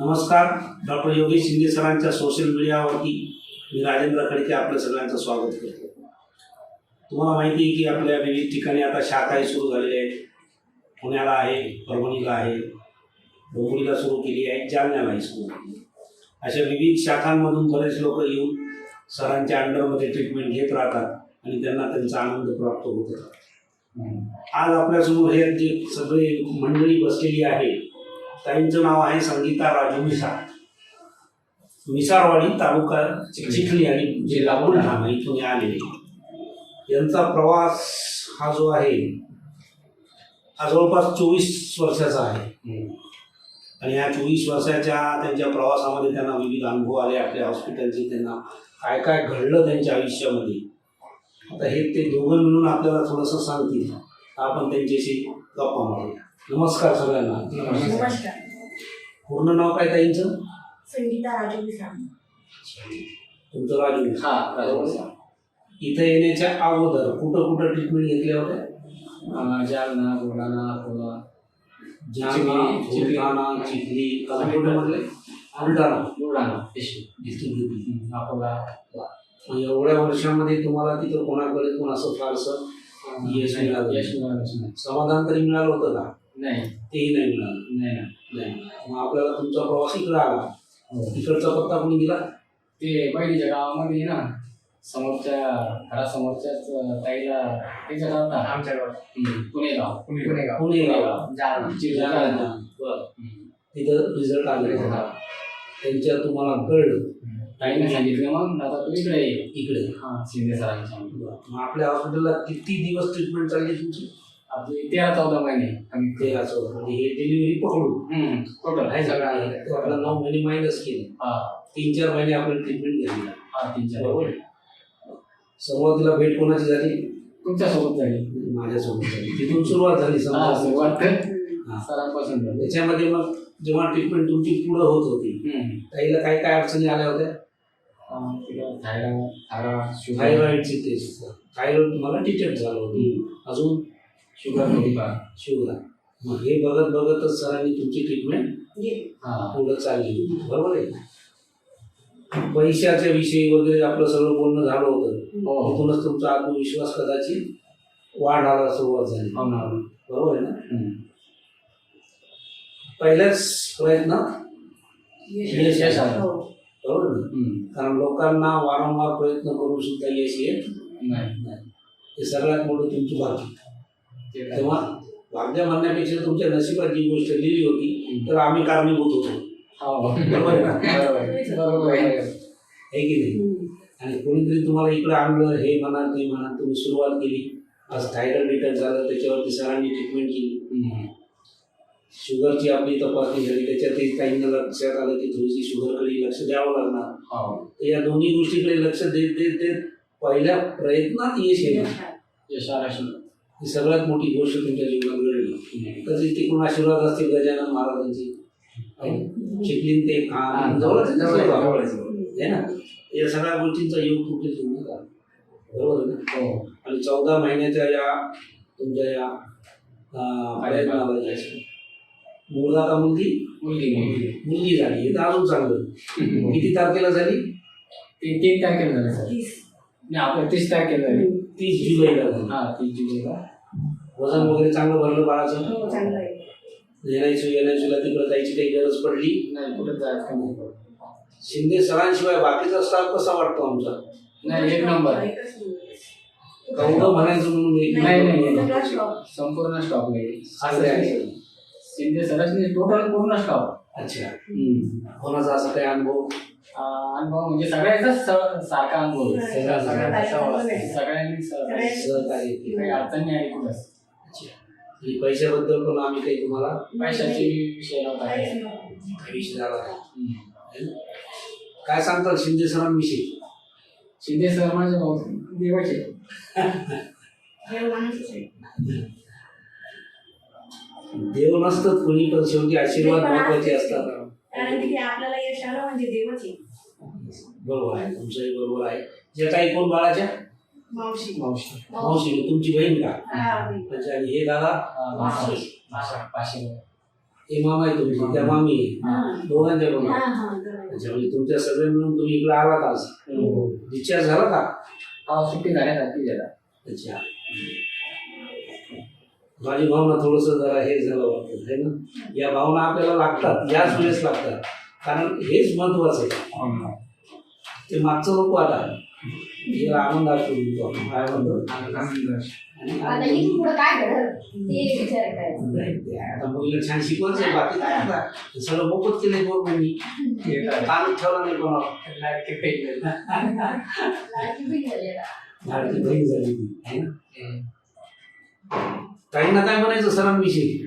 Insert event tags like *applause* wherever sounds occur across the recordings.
नमस्कार डॉक्टर योगेश शिंदे सरांच्या सोशल मीडियावरती मी राजेंद्र खडके आपल्या सगळ्यांचं स्वागत करतो. तुम्हाला माहिती आहे की आपल्या विविध ठिकाणी आता शाखाही सुरू झालेल्या आहेत. पुण्याला आहे परभणीला आहे. डोंबिवलीला सुरू केली आहे जालन्यालाही सुरू केली अशा विविध शाखांमधून बरेच लोक येऊन सरांच्या अंडरमध्ये ट्रीटमेंट घेत राहतात आणि त्यांना त्यांचा आनंद प्राप्त होत राहतो. आज आपल्यासमोर हे जे सगळे मंडळी बसलेली आहे ताईंचं नाव आहे संगीता राजू मिसाळ. मिसाळवाडी तालुका चिखली आणि जिल्हा बुलढाणा इथून आलेले. यांचा प्रवास हा जो आहे हा जवळपास चोवीस वर्षाचा आहे. आणि या चोवीस वर्षाच्या त्यांच्या प्रवासामध्ये त्यांना विविध अनुभव आले आपल्या हॉस्पिटलचे त्यांना काय काय घडलं त्यांच्या आयुष्यामध्ये. आता हे ते दोघं मिळून आपल्याला थोडंसं सांगतील. आपण त्यांच्याशी गप्पा मारूया. नमस्कार सगळ्यांना. नमस्कार. पूर्ण नाव काय ताईंचं? संगीता राजू विसाम तुमचं राजू हा राजू इथं येण्याच्या अगोदर कुठं कुठं ट्रीटमेंट घेतल्या होत्या? जालना बुलढाणा अकोला जालना. बुलढाणा चिखली अजून कुठं म्हटले बुलढाणा बुलढाणा डिस्ट्रिक्ट घेतली अकोला एवढ्या वर्षामध्ये तुम्हाला तिथं कोणाकडे कोण असं फारसं यश मिळालं? यश मिळालंच नाही. समाधान तरी मिळालं होतं का? नाही. तेही नाही मिळालं. नाही ना नाही. मग आपल्याला तुमचा प्रवास इकडं आला. हो. तिकडचा पत्ता कोणी दिला? ते पहिलीच्या गावामध्ये ना समोरच्या घरासमोरच्याच ताईला त्याच्या गावात आमच्या गावात. पुणे गाव. पुणे गाव. पुणे गाव. जालना. जालना. बरं. हम्म. तिथं रिझल्ट आले. हा. त्यांच्या तुम्हाला कळलं. ताईने सांगितलं मग आता तू इकडे ये. इकडे. हा शिंदे सरांनी सांगितलं मग आपल्या हॉस्पिटलला किती दिवस ट्रीटमेंट चालली तुमची? आपली तेरा चौदा महिने आम्ही तेरा चौदा म्हणजे हे डिलिव्हरी हम्म, टोटल आहे सगळं आहे. ते आपला नऊ महिने मायनस केले. हा. तीन चार महिने आपण ट्रीटमेंट घेतली. हा तीन चार. बरोबर? सुरुवातीला भेट कोणाची झाली? तुमच्यासोबत झाली. माझ्यासोबत झाली. तिथून सुरुवात झाली हा समजा. सुरुवात. सरांपासून झाली. त्याच्यामध्ये मग जेव्हा ट्रीटमेंट तुमची पुढं होत होती हम्म. ताईला काय काय अडचणी आल्या होत्या? तिकडं थायरॉइड थायरॉइड शुगर. थायरॉइडची टेस्ट थायरॉइड तुम्हाला डिटेक्ट झालं होतं. अजून शुगर होती का? शुगर. मग हे बघत बघतच सरांनी तुमची ट्रीटमेंट हा पुढं चालली होती. बरोबर आहे? पैशाच्या विषयी वगैरे आपलं सगळं बोलणं झालं होतं. हो. तिथूनच तुमचा आत्मविश्वास कदाचित वाढायला सुरुवात झाली. हो बरोबर आहे ना? हम्म. पहिल्याच प्रयत्नात यश. यश आलं. हो. बरोबर. कारण लोकांना वारंवार प्रयत्न करून सुद्धा यश येत नाही. नाही. हे सगळ्यात मोठं तुमची काय. तेव्हा भाग्य म्हणण्यापेक्षा तुमच्या नशिबात जी गोष्ट लिहिली होती तर आम्ही कारणीभूत होतो. हो. बरोबर आहे ना? बरोबर की नाही? आणि कोणीतरी तुम्हाला इकडे आणलं हे म्हणा ते म्हणा तुम्ही सुरुवात केली. आज थायरॉइड डिटेक्ट झालं त्याच्यावरती सरांनी ट्रीटमेंट केली. शुगरची आपली तपासणी झाली त्याच्यातही काहींना लक्षात आलं की थोडीशी शुगरकडे लक्ष द्यावं लागणार. हो. तर या दोन्ही गोष्टीकडे लक्ष देत देत देत पहिल्या प्रयत्नात यश येणं यश आलं. ही सगळ्यात मोठी गोष्ट तुमच्या जीवनात घडली. कधी तिकडून आशीर्वाद असतील गजानन महाराजांची. शिकलीन ते हा, काम जवळच आहे ना? या सगळ्या गोष्टींचा योग तुमच्या जीवनात आला बरोबर आहे ना? हो. आणि चौदा महिन्याच्या या तुमच्या या प्रयत्नाला. मुलगा का मुलगी? मुलगी मुलगी. झाली. हे तर अजून चांगलं. *laughs* किती तारखेला झाली? ती तीन तारखेला झालं. सर तीस नाही आपलं तीस तारखेला झाली तीस जुलैला झाली हा तीस जुलैला. वजन वगैरे चांगलं भरलं बाळाचं? हो चांगलं आहे. एनआयसू एनआयसूला तिकडे जायची काही गरज पडली? नाही कुठं जायचं का नाही. शिंदे सरांशिवाय बाकीचा स्टाफ कसा वाटतो आमचा? नाही एक नंबर. एकच नंबर. कौडं म्हणायचं म्हणून एक नाही, नाही, नाही. सगळा stop. संपूर्ण स्टॉप नाही असं आहे. शिंदे सरांनी टोटल पूर्ण स्टॉप अच्छा. कोणाचा असा काही अनुभव? अनुभव म्हणजे सगळ्यांचाच स- सारखा अनुभव आहे. सगळ्यांचा आहे. सगळ्यांनी. सहकार्य. काही अडचण अच्छा आणि पैशाबद्दल पण आम्ही काही तुम्हाला पैशाचे विषय झाला? काय सांगतात शिंदे सरांविषयी शिंदे सर माझे भाऊ देवाचे देव आहे. नसतात कोणी पण शेवटी आशीर्वाद महत्त्वाचे असतात. कारण की आपल्याला यश आलं म्हणजे देवच आहे. बरोबर आहे तुमचंही बरोबर आहे. जे काही कोण बाळाच्या? मावशी. मावशी. मावशी तुमची बहीण का? हा अच्छा आणि हे दादा? पाचशे हे मामा आहे तुमची त्या मामी आहे. हा. दोघांच्या बघा हा हा बरोबर. अच्छा म्हणजे तुमच्या सगळे मिळून तुम्ही इकडे आलात आज. डिस्चार्ज झाला का? हा सुट्टी झाल्यासारखी जरा अच्छा. माझी भावना थोडस जरा हे झालं वाटतं है ना? या भावना आपल्याला लागतात याच वेळेस लागतात. कारण हेच महत्वाचं आहे. ते मागचं नको आता. हे आनंद असतो तुमचा. काय म्हणतो आणि आता मुलीला छान शिकवायचं आहे? बाकी काय आता? हे सगळं मोफत केलंय गव्हर्नमेंटनी ताण ठेवला नाही कोणाला. लाडकी बहीण झाली. आता. लाडकी बहीण झाली ती है ना? काहींना काय म्हणायचं? सरांविषयी.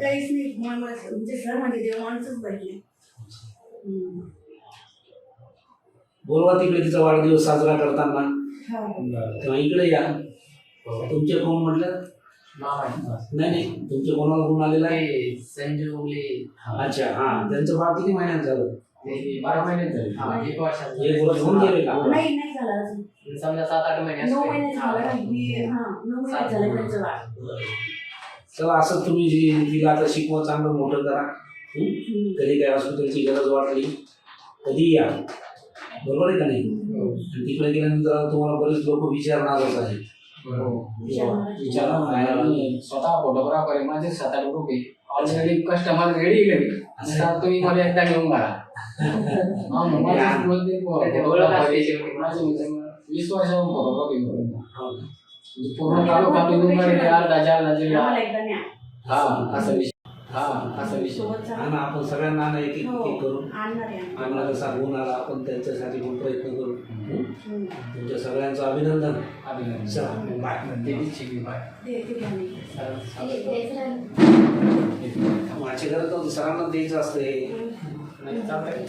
काहीच नाही मला- म्हणजे सर म्हणजे देव माणूसच पाहिजे. हम्म. बोलवा तिकडे तिचा वाढदिवस साजरा करताना. हा. तेव्हा इकडे या. तुमचे कोण म्हटलं? नाही नाही. तुमचे कोणाला कोण आलेला आहे? संजू उले अच्छा हा. त्यांचं बाळ किती महिन्यात झालं? बारा महिने झाले. एक वर्षात एक वर्ष होऊन गेले का? नाही नाही झालं अजून. समजा सात आठ महिने नऊ महिने झालं ना हा नऊ महिने झाले त्यांचं बाळ चला असं तुम्ही जी- तिला आता शिकवा चांगलं मोठं करा. हं? हम्म. कधी काय हॉस्पिटलची गरज वाटली कधी या. बरोबर आहे का नाही? आणि तिकडे गेल्यानंतर तुम्हाला बरेच लोक विचारणारच आहे विचारा. आणि स्वतः फोटोग्राफर आहे माझे सात आठ ग्रुप आहे. ऑलरेडी कस्टमर रेडी गेले आता तुम्ही मला एकदा घेऊन *laughs* हा, मग माझे वीस वर्षाहून फोटोग्राफी करतो हो ना? म्हणजे पूर्ण तालुका तिथून कडे अर्धा जालना जिल्हा हा असा विषय हा असा विषय हा. ना आपण सगळ्यांना ना एक एक हो. एक करून आणणार आहे आम्ही. आम्हाला सांगून आला आपण त्यांच्यासाठी पण प्रयत्न करू हं? तुमच्या सगळ्यांचं अभिनंदन अभिनंदन चला बाय तेवीस शिकली बाय दे ते घ्या मी. राहिलं. माझ्या घरात सरांना द्यायचं असतं हे नाही चालतंय